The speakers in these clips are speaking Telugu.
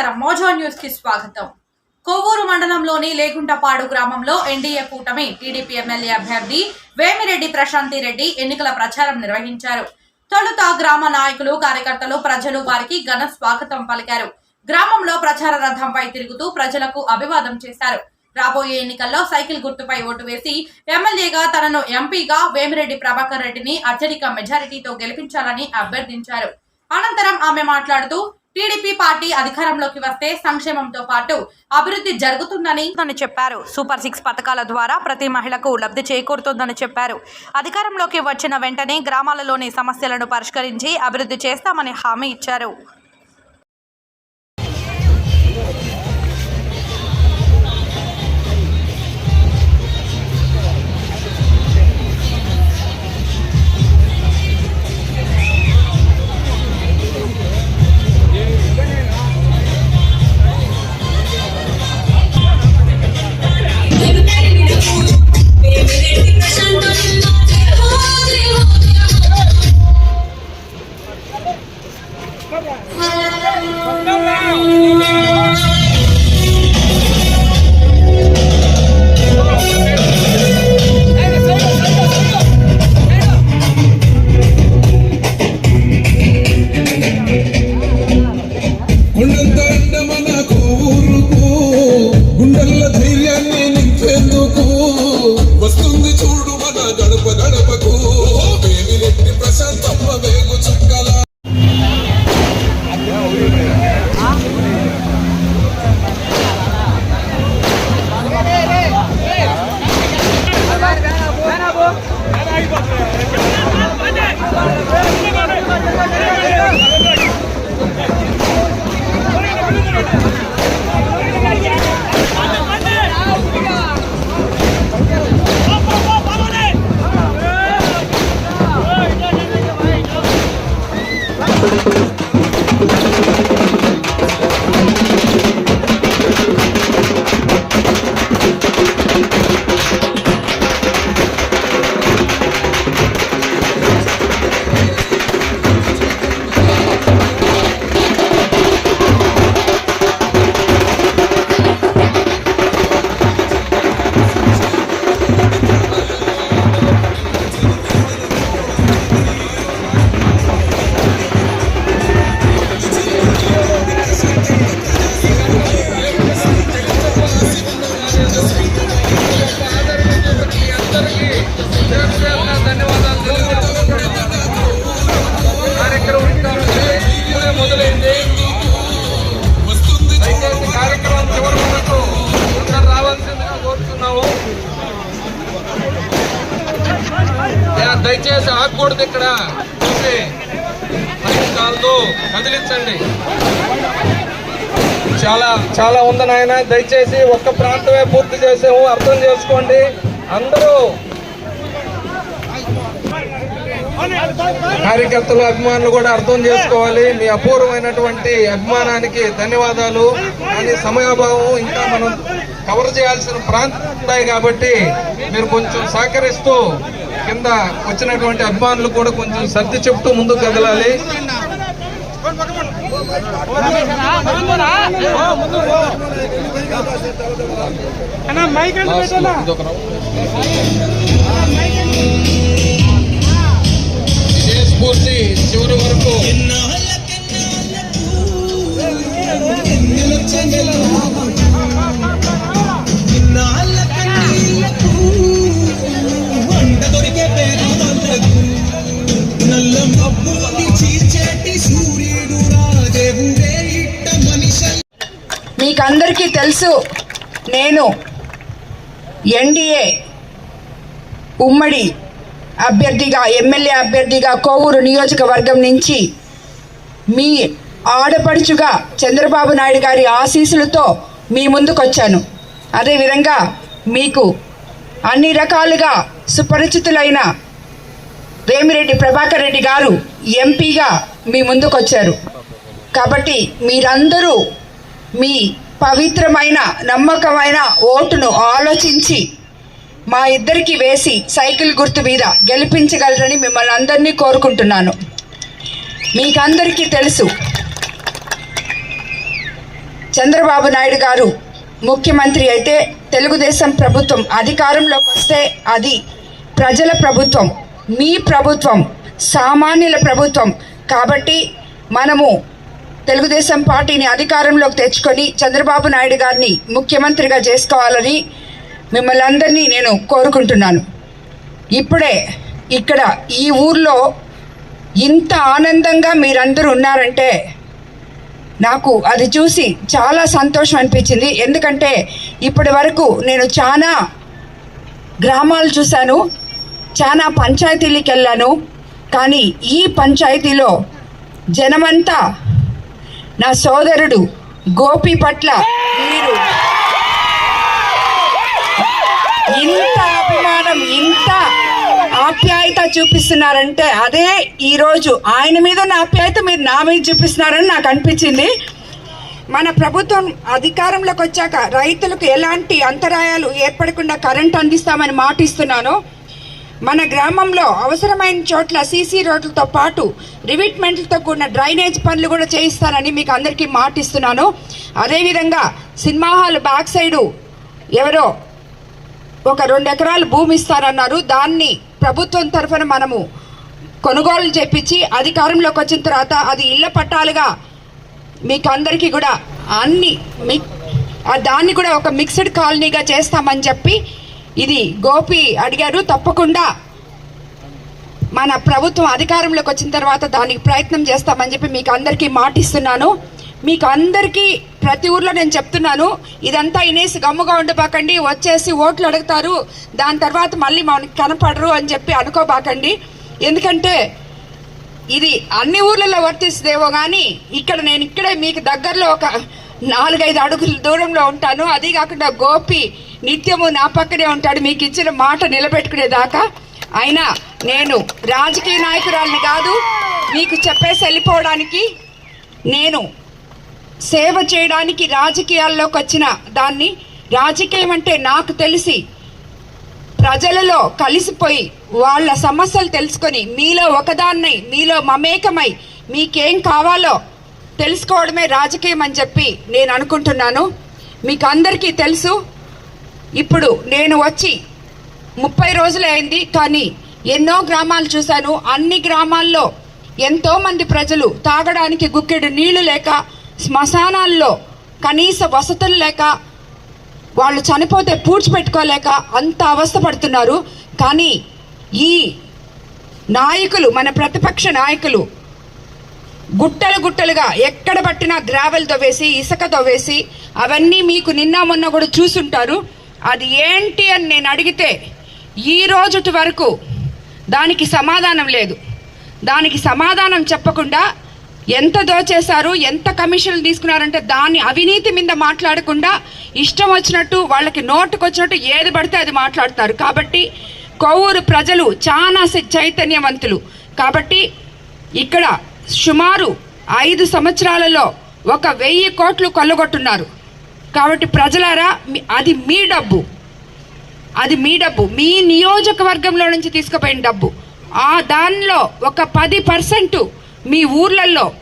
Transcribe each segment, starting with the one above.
నమస్కారం. మోజో న్యూస్కి స్వాగతం. కోవూరు మండలంలోని లేగుంటపాడు గ్రామంలో ఎన్డీఏ కూటమి టీడీపీ ఎమ్మెల్యే అభ్యర్థి వేమిరెడ్డి ప్రశాంతి రెడ్డి ఎన్నికల ప్రచారం నిర్వహించారు. తొలుత గ్రామ నాయకులు కార్యకర్తలు ప్రజలు వారికి ఘన స్వాగతం పలికారు. గ్రామంలో ప్రచార రథంపై తిరుగుతూ ప్రజలకు అభివాదం చేశారు. రాబోయే ఎన్నికల్లో సైకిల్ గుర్తుపై ఓటు వేసి ఎమ్మెల్యేగా తనను ఎంపీగా వేమిరెడ్డి ప్రభాకర్ రెడ్డిని అత్యధిక మెజారిటీతో గెలిపించాలని అభ్యర్థించారు. అనంతరం ఆమె మాట్లాడుతూ టీడీపీ పార్టీ అధికారంలోకి వస్తే సంక్షేమంతో పాటు అభివృద్ధి జరుగుతుందని చెప్పారు. సూపర్ సిక్స్ పథకాల ద్వారా ప్రతి మహిళకు లబ్ధి చేకూరుతుందని చెప్పారు. అధికారంలోకి వచ్చిన వెంటనే గ్రామాలలోని సమస్యలను పరిష్కరించి అభివృద్ధి చేస్తామని హామీ ఇచ్చారు. దయచేసి ఇక్కడ? చూసి. కదిలించండి. చాలా చాలా ఉంది నాయన. దయచేసి ఒక్క ప్రాంతమే పూర్తి చేసాము. అర్థం చేసుకోండి. అందరూ కార్యకర్తలు అభిమానులు కూడా అర్థం చేసుకోవాలి. మీ అపూర్వమైనటువంటి అభిమానానికి ధన్యవాదాలు. కానీ సమయాభావం ఇంకా మనం కవర్ చేయాల్సిన ప్రాంతం ఉన్నాయి కాబట్టి మీరు కొంచెం సహకరిస్తూ కింద వచ్చినటువంటి అభిమానులు కూడా కొంచెం సర్ది చెప్తూ ముందుకు కదలాలి స్ఫూర్తి చివరి వరకు. తెలుసు. నేను ఎన్డీఏ ఉమ్మడి అభ్యర్థిగా ఎమ్మెల్యే అభ్యర్థిగా కోవూరు నియోజకవర్గం నుంచి మీ ఆడపడుచుగా చంద్రబాబు నాయుడు గారి ఆశీస్సులతో మీ ముందుకొచ్చాను. అదేవిధంగా మీకు అన్ని రకాలుగా సుపరిచితులైన వేమిరెడ్డి ప్రభాకర్ రెడ్డి గారు ఎంపీగా మీ ముందుకొచ్చారు. కాబట్టి మీరందరూ మీ పవిత్రమైన నమ్మకమైన ఓటును ఆలోచించి మా ఇద్దరికి వేసి సైకిల్ గుర్తు మీద గెలిపించగలరని మిమ్మల్ని అందరినీ కోరుకుంటున్నాను. మీకందరికీ తెలుసు చంద్రబాబు నాయుడు గారు ముఖ్యమంత్రి అయితే తెలుగుదేశం ప్రభుత్వం అధికారంలోకి వస్తే అది ప్రజల ప్రభుత్వం మీ ప్రభుత్వం సామాన్యుల ప్రభుత్వం. కాబట్టి మనము తెలుగుదేశం పార్టీని అధికారంలోకి తెచ్చుకొని చంద్రబాబు నాయుడు గారిని ముఖ్యమంత్రిగా చేసుకోవాలని మిమ్మల్ని అందరినీ నేను కోరుకుంటున్నాను. ఇప్పుడే ఇక్కడ ఈ ఊర్లో ఇంత ఆనందంగా మీరందరూ ఉన్నారంటే నాకు అది చూసి చాలా సంతోషం అనిపించింది. ఎందుకంటే ఇప్పటి వరకు నేను చాలా గ్రామాలు చూశాను చాలా పంచాయతీలకు వెళ్ళాను. కానీ ఈ పంచాయతీలో జనమంతా నా సోదరుడు గోపి పట్ల మీరు ఇంత అభిమానం ఇంత ఆప్యాయత చూపిస్తున్నారంటే అదే ఈరోజు ఆయన మీద ఉన్న ఆప్యాయత మీరు నా మీద చూపిస్తున్నారని నాకు అనిపించింది. మన ప్రభుత్వం అధికారంలోకి వచ్చాక రైతులకు ఎలాంటి అంతరాయాలు ఏర్పడకుండా కరెంట్ అందిస్తామని మాటిస్తున్నాను. మన గ్రామంలో అవసరమైన చోట్ల సీసీ రోడ్లతో పాటు రివిట్మెంట్లతో కూడిన డ్రైనేజ్ పనులు కూడా చేయిస్తానని మీకు అందరికీ మాటిస్తున్నాను. అదేవిధంగా సినిమా హాల్ బ్యాక్ సైడు ఎవరో ఒక రెండు ఎకరాలు భూమి ఇస్తారన్నారు దాన్ని ప్రభుత్వం తరఫున మనము కొనుగోలు చేపించి అధికారంలోకి వచ్చిన తర్వాత అది ఇళ్ళ పట్టాలుగా మీకు అందరికీ కూడా అన్ని మిక్ దాన్ని కూడా ఒక మిక్స్డ్ కాలనీగా చేస్తామని చెప్పి ఇది గోపి అడిగారు తప్పకుండా. మన ప్రభుత్వం అధికారంలోకి వచ్చిన తర్వాత దానికి ప్రయత్నం చేస్తామని చెప్పి మీకు అందరికీ మాటిస్తున్నాను. మీకు అందరికీ ప్రతి ఊర్లో నేను చెప్తున్నాను ఇదంతా ఇనేసి గమ్ముగా ఉండబాకండి వచ్చేసి ఓట్లు అడుగుతారు దాని తర్వాత మళ్ళీ మనకి కనపడరు అని చెప్పి అనుకోబాకండి. ఎందుకంటే ఇది అన్ని ఊర్లలో వర్తిస్తుందేమో కానీ ఇక్కడ నేను ఇక్కడే మీకు దగ్గరలో ఒక నాలుగైదు అడుగుల దూరంలో ఉంటాను. అది కాకుండా గోపి నిత్యము నా పక్కనే ఉంటాడు మీకు ఇచ్చిన మాట నిలబెట్టుకునేదాకా అయినా నేను రాజకీయ నాయకురాలిని కాదు మీకు చెప్పేసి వెళ్ళిపోవడానికి నేను సేవ చేయడానికి రాజకీయాల్లోకి వచ్చిన దాన్ని రాజకీయం అంటే నాకు తెలిసి ప్రజలలో కలిసిపోయి వాళ్ళ సమస్యలు తెలుసుకొని మీలో ఒకదాన్నై మీలో మమేకమై మీకేం కావాలో తెలుసుకోవడమే రాజకీయం అని చెప్పి నేను అనుకుంటున్నాను. మీకు అందరికీ తెలుసు ఇప్పుడు నేను వచ్చి ముప్పై రోజులైంది కానీ ఎన్నో గ్రామాలు చూశాను. అన్ని గ్రామాల్లో ఎంతోమంది ప్రజలు తాగడానికి గుక్కెడు నీళ్ళు లేక శ్మశానాల్లో కనీస వసతులు లేక వాళ్ళు చనిపోతే పూడ్చిపెట్టుకోలేక అంత అవస్థ పడుతున్నారు. కానీ ఈ నాయకులు మన ప్రతిపక్ష నాయకులు గుట్టలు గుట్టలుగా ఎక్కడ పట్టినా గ్రావెల్ వేసి ఇసుక వేసి అవన్నీ మీకు నిన్న మొన్న కూడా చూసుంటారు. అది ఏంటి అని నేను అడిగితే ఈ రోజుటి వరకు దానికి సమాధానం లేదు. దానికి సమాధానం చెప్పకుండా ఎంత దోచేశారు ఎంత కమిషన్లు తీసుకున్నారంటే దాన్ని అవినీతి మీద మాట్లాడకుండా ఇష్టం వచ్చినట్టు వాళ్ళకి నోటుకు వచ్చినట్టు ఏది పడితే అది మాట్లాడతారు కాబట్టి కొవ్వూరు ప్రజలు చాలా చైతన్యవంతులు. కాబట్టి ఇక్కడ సుమారు ఐదు సంవత్సరాలలో ఒక వెయ్యి కోట్లు కొల్లగొట్టున్నారు. కాబట్టి ప్రజలారా అది మీ డబ్బు. అది మీ డబ్బు. మీ నియోజకవర్గంలో నుంచి తీసుకుపోయిన డబ్బు. ఆ దానిలో ఒక పది పర్సెంట్ మీ ఊర్లలో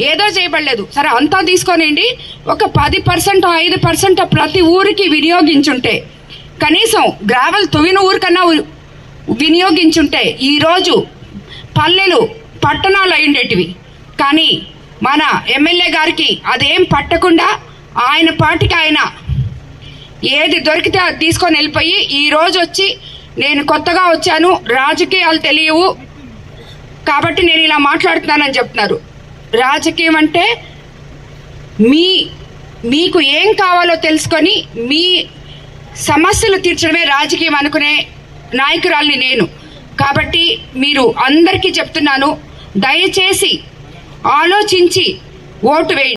ఏదో చేయబడలేదు. సరే అంతా తీసుకోనండి ఒక పది పర్సెంట్ ఐదు పర్సెంట్ ప్రతి ఊరికి వినియోగించుంటే కనీసం గ్రావెల్ తువిన ఊరికన్నా వినియోగించుంటే ఈరోజు పల్లెలు పట్టణాలు అయ్యుండేటివి. కానీ మన ఎమ్మెల్యే గారికి అదేం పట్టకుండా ఆయన పాటికి ఆయన ఏది దొరికితే అది తీసుకొని వెళ్ళిపోయి ఈరోజు వచ్చి నేను కొత్తగా వచ్చాను రాజకీయాలు తెలియవు కాబట్టి నేను ఇలా మాట్లాడుతున్నానని చెప్తున్నారు. రాజకీయం అంటే మీ మీకు ఏం కావాలో తెలుసుకొని మీ సమస్యలు తీర్చడమే రాజకీయం అనుకునే నాయకురాల్ని నేను. కాబట్టి మీరు అందరికీ చెప్తున్నాను దయచేసి ఆలోచించి ఓటు వేయండి.